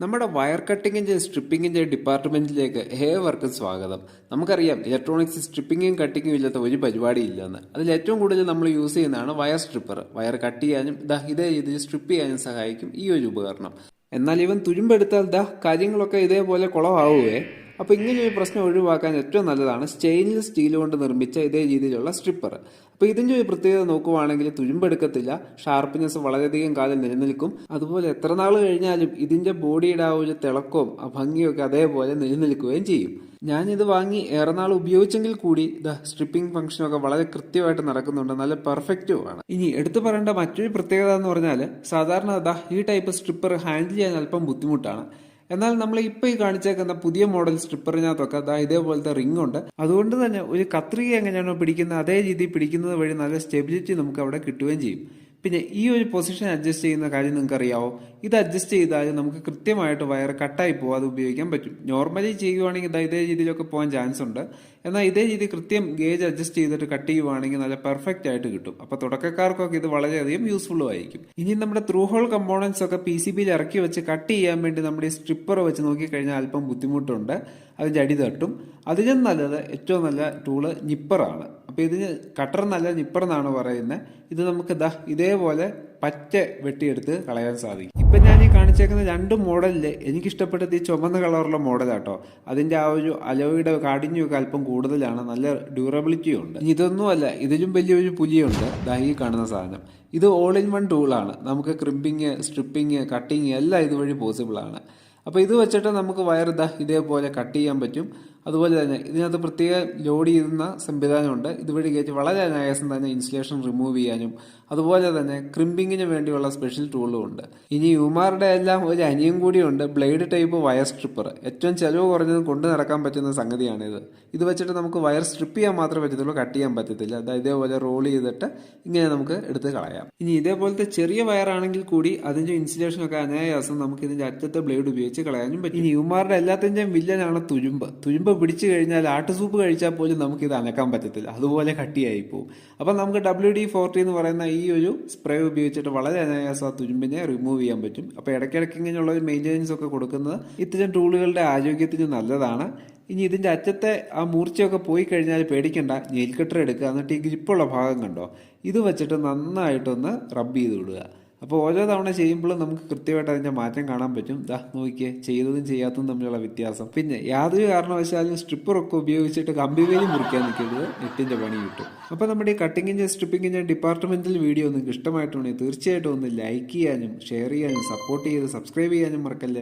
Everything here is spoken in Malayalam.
നമ്മുടെ വയർ കട്ടിങ്ങിന്റെ സ്ട്രിപ്പിങ്ങിന്റെ ഡിപ്പാർട്ട്മെന്റിലേക്ക് ഏവർക്കും സ്വാഗതം. നമുക്കറിയാം ഇലക്ട്രോണിക്സ് സ്ട്രിപ്പിങ്ങും കട്ടിങ്ങും ഇല്ലാത്ത ഒരു പരിപാടി ഇല്ലെന്ന്. അതിൽ ഏറ്റവും കൂടുതൽ നമ്മൾ യൂസ് ചെയ്യുന്നതാണ് വയർ സ്ട്രിപ്പർ വയർ കട്ട് ചെയ്യാനും ദാ ഇതേ രീതിയിൽ സ്ട്രിപ്പ് ചെയ്യാനും സഹായിക്കും ഈ ഒരു ഉപകരണം. എന്നാൽ ഇവൻ തുരുമ്പെടുത്താൽ ദാ കാര്യങ്ങളൊക്കെ ഇതേപോലെ കുളമാവുകയെ അപ്പോൾ ഇങ്ങനെ ഒരു പ്രശ്നം ഒഴിവാക്കാൻ ഏറ്റവും നല്ലതാണ് സ്റ്റെയിൻലെസ് സ്റ്റീൽ കൊണ്ട് നിർമ്മിച്ച ഇതേ രീതിയിലുള്ള സ്ട്രിപ്പർ. അപ്പോൾ ഇതിന്റെ ഒരു പ്രത്യേകത നോക്കുവാണെങ്കിൽ തുരുമ്പെടുക്കത്തില്ല ഷാർപ്പ്നെസ് വളരെയധികം കാലം നിലനിൽക്കും. അതുപോലെ എത്ര നാൾ കഴിഞ്ഞാലും ഇതിന്റെ ബോഡിയുടെ ആ ഒരു തിളക്കവും ആ ഒക്കെ അതേപോലെ നിലനിൽക്കുകയും ചെയ്യും. ഞാനിത് വാങ്ങി ഏറെ നാൾ ഉപയോഗിച്ചെങ്കിൽ കൂടി ദ സ്ട്രിപ്പിംഗ് ഫംഗ്ഷനൊക്കെ വളരെ കൃത്യമായിട്ട് നടക്കുന്നുണ്ട് നല്ല പെർഫെക്റ്റും ആണ്. ഇനി എടുത്തു പറയേണ്ട മറ്റൊരു പ്രത്യേകത എന്ന് പറഞ്ഞാൽ സാധാരണ ദാ ഈ ടൈപ്പ് സ്ട്രിപ്പർ ഹാൻഡിൽ ചെയ്യാൻ അല്പം ബുദ്ധിമുട്ടാണ്. എന്നാൽ നമ്മൾ ഇപ്പോൾ ഈ കാണിച്ചേക്കുന്ന പുതിയ മോഡൽ സ്ട്രിപ്പറിനകത്തൊക്കെ അതാ ഇതേപോലത്തെ റിംഗ് ഉണ്ട്. അതുകൊണ്ട് തന്നെ ഒരു കത്രിക എങ്ങനെയാണോ പിടിക്കുന്നത് അതേ രീതിയിൽ പിടിക്കുന്നത് വഴി നല്ല സ്റ്റെബിലിറ്റി നമുക്ക് അവിടെ കിട്ടുകയും ചെയ്യും. പിന്നെ ഈ ഒരു പൊസിഷൻ അഡ്ജസ്റ്റ് ചെയ്യുന്ന കാര്യം നിങ്ങൾക്ക് അറിയാവോ ഇത് അഡ്ജസ്റ്റ് ചെയ്താൽ നമുക്ക് കൃത്യമായിട്ട് വയർ കട്ടായി പോകാതെ ഉപയോഗിക്കാൻ പറ്റും. നോർമലി ചെയ്യുവാണെങ്കിൽ ഇതേ രീതിയിലൊക്കെ പോകാൻ ചാൻസ് ഉണ്ട്. എന്നാൽ ഇതേ രീതി കൃത്യം ഗേജ് അഡ്ജസ്റ്റ് ചെയ്തിട്ട് കട്ട് ചെയ്യുവാണെങ്കിൽ നല്ല പെർഫെക്റ്റ് ആയിട്ട് കിട്ടും. അപ്പൊ തുടക്കക്കാർക്കൊക്കെ ഇത് വളരെയധികം യൂസ്ഫുള്ളും ആയിരിക്കും. ഇനി നമ്മുടെ ത്രൂ ഹോൾ കമ്പോണൻസ് ഒക്കെ പി സി ബിയിൽ ഇറക്കി വെച്ച് കട്ട് ചെയ്യാൻ വേണ്ടി നമ്മുടെ സ്ട്രിപ്പർ വെച്ച് നോക്കിക്കഴിഞ്ഞാൽ അല്പം ബുദ്ധിമുട്ടുണ്ട്. അതിന്റെ അടി തട്ടും. അതിലും നല്ലത് ഏറ്റവും നല്ല ടൂൾ നിപ്പറാണ് അപ്പൊ ഇതിന് കട്ടർ നല്ല നിപ്പർ എന്നാണ് പറയുന്നത് ഇത് നമുക്ക് ദാ ഇതേപോലെ പച്ച വെട്ടിയെടുത്ത് കളയാൻ സാധിക്കും. ഇപ്പൊ ഞാൻ ഈ കാണിച്ചേക്കുന്ന രണ്ട് മോഡലിൽ എനിക്ക് ഇഷ്ടപ്പെട്ടത് ഈ ചുമന്ന കളറുള്ള മോഡലാട്ടോ. അതിന്റെ ആ ഒരു അലോയുടെ കാഠിന്യമൊക്കെ അല്പം കൂടുതലാണ്. നല്ല ഡ്യൂറബിലിറ്റിയും ഉണ്ട്. ഇതൊന്നുമല്ല ഇതിലും വലിയൊരു പുലിയുണ്ട്. ദാ ഈ കാണുന്ന സാധനം. ഇത് ഓൾ ഇൻ വൺ ടൂളാണ് നമുക്ക് ക്രിമ്പിങ് സ്ട്രിപ്പിങ് കട്ടിങ് എല്ലാം ഇതുവഴി പോസിബിൾ ആണ്. അപ്പോൾ ഇത് വെച്ചിട്ട് നമുക്ക് വയർ ദാ ഇതേപോലെ കട്ട് ചെയ്യാൻ പറ്റും. അതുപോലെ തന്നെ ഇതിനകത്ത് പ്രത്യേക ലോഡ് ചെയ്യുന്ന സംവിധാനമുണ്ട്. ഇതുവഴി കയറ്റി വളരെ അനായാസം തന്നെ ഇൻസുലേഷൻ റിമൂവ് ചെയ്യാനും അതുപോലെ തന്നെ ക്രിമ്പിങ്ങിന് വേണ്ടിയുള്ള സ്പെഷ്യൽ ടൂളും ഉണ്ട്. ഇനി യുമാറുടെ എല്ലാം ഒരു അനിയും കൂടിയുണ്ട് ബ്ലേഡ് ടൈപ്പ് വയർ സ്ട്രിപ്പർ ഏറ്റവും ചിലവ് കുറഞ്ഞതും കൊണ്ടു നടക്കാൻ പറ്റുന്ന സംഗതിയാണിത്. ഇത് വെച്ചിട്ട് നമുക്ക് വയർ സ്ട്രിപ്പ് ചെയ്യാൻ മാത്രമേ പറ്റത്തുള്ളൂ കട്ട് ചെയ്യാൻ പറ്റത്തില്ല. അതായത് ഇതേപോലെ റോൾ ചെയ്തിട്ട് ഇങ്ങനെ നമുക്ക് എടുത്ത് കളയാം. ഇനി ഇതേപോലത്തെ ചെറിയ വയറാണെങ്കിൽ കൂടി അതിന്റെ ഇൻസുലേഷൻ ഒക്കെ അനായാസം നമുക്ക് ഇതിന്റെ അറ്റത്തെ ബ്ലേഡ് ഉപയോഗിച്ച് കളയാനും പറ്റും. ഇനി യുമാറുടെ എല്ലാത്തിന്റെയും വില്ലനാണ് തുരുമ്പ്. തുരുമ്പ് പിടിച്ചു കഴിഞ്ഞാൽ ആട്ടുസൂപ്പ് കഴിച്ചാൽ പോലും നമുക്ക് ഇത് അനക്കാൻ പറ്റത്തില്ല. അതുപോലെ കട്ടിയായി പോകും അപ്പം നമുക്ക് ഡബ്ല്യു ഡി ഫോർട്ടി എന്ന് പറയുന്ന ഈ ഒരു സ്പ്രേ ഉപയോഗിച്ചിട്ട് വളരെ അനായാസം ആ തുരുമ്പിനെ റിമൂവ് ചെയ്യാൻ പറ്റും. അപ്പോൾ ഇടയ്ക്കിടയ്ക്ക് ഇങ്ങനെയുള്ള ഒരു മെയിന്റനൻസ് ഒക്കെ കൊടുക്കുന്നത് ഇത്തരം ടൂളുകളുടെ ആരോഗ്യത്തിന് നല്ലതാണ്. ഇനി ഇതിന്റെ അറ്റത്തെ ആ മൂർച്ചയൊക്കെ പോയി കഴിഞ്ഞാൽ പേടിക്കണ്ട. നെയിൽ കട്ടർ എടുക്കുക. എന്നിട്ട് ഈ ഗ്രിപ്പുള്ള ഭാഗം കണ്ടോ? ഇത് വെച്ചിട്ട് നന്നായിട്ടൊന്ന് റബ്ബ് ചെയ്ത് വിടുക അപ്പോൾ ഓരോ തവണ ചെയ്യുമ്പോഴും നമുക്ക് കൃത്യമായിട്ട് അതിന്റെ മാറ്റം കാണാൻ പറ്റും. ദാ നോക്കിയേ ചെയ്തതും ചെയ്യാത്തതും തമ്മിലുള്ള വ്യത്യാസം. പിന്നെ യാതൊരു കാരണവശാലും സ്ട്രിപ്പറൊക്കെ ഉപയോഗിച്ചിട്ട് കമ്പി വേലി മുറിക്കാൻ നിൽക്കരുത്. നെറ്റിന്റെ പണി കിട്ടും. അപ്പോൾ നമ്മുടെ ഈ കട്ടിങ്ങിന്റെ സ്ട്രിപ്പിങ്ങിന്റെ ഡിപ്പാർട്ട്മെന്റൽ വീഡിയോ നിങ്ങൾക്ക് ഇഷ്ടമായിട്ടുണ്ടെങ്കിൽ തീർച്ചയായിട്ടും ഒന്ന് ലൈക്ക് ചെയ്യാനും ഷെയർ ചെയ്യാനും സപ്പോർട്ട് ചെയ്ത് സബ്സ്ക്രൈബ് ചെയ്യാനും മറക്കല്ലേ.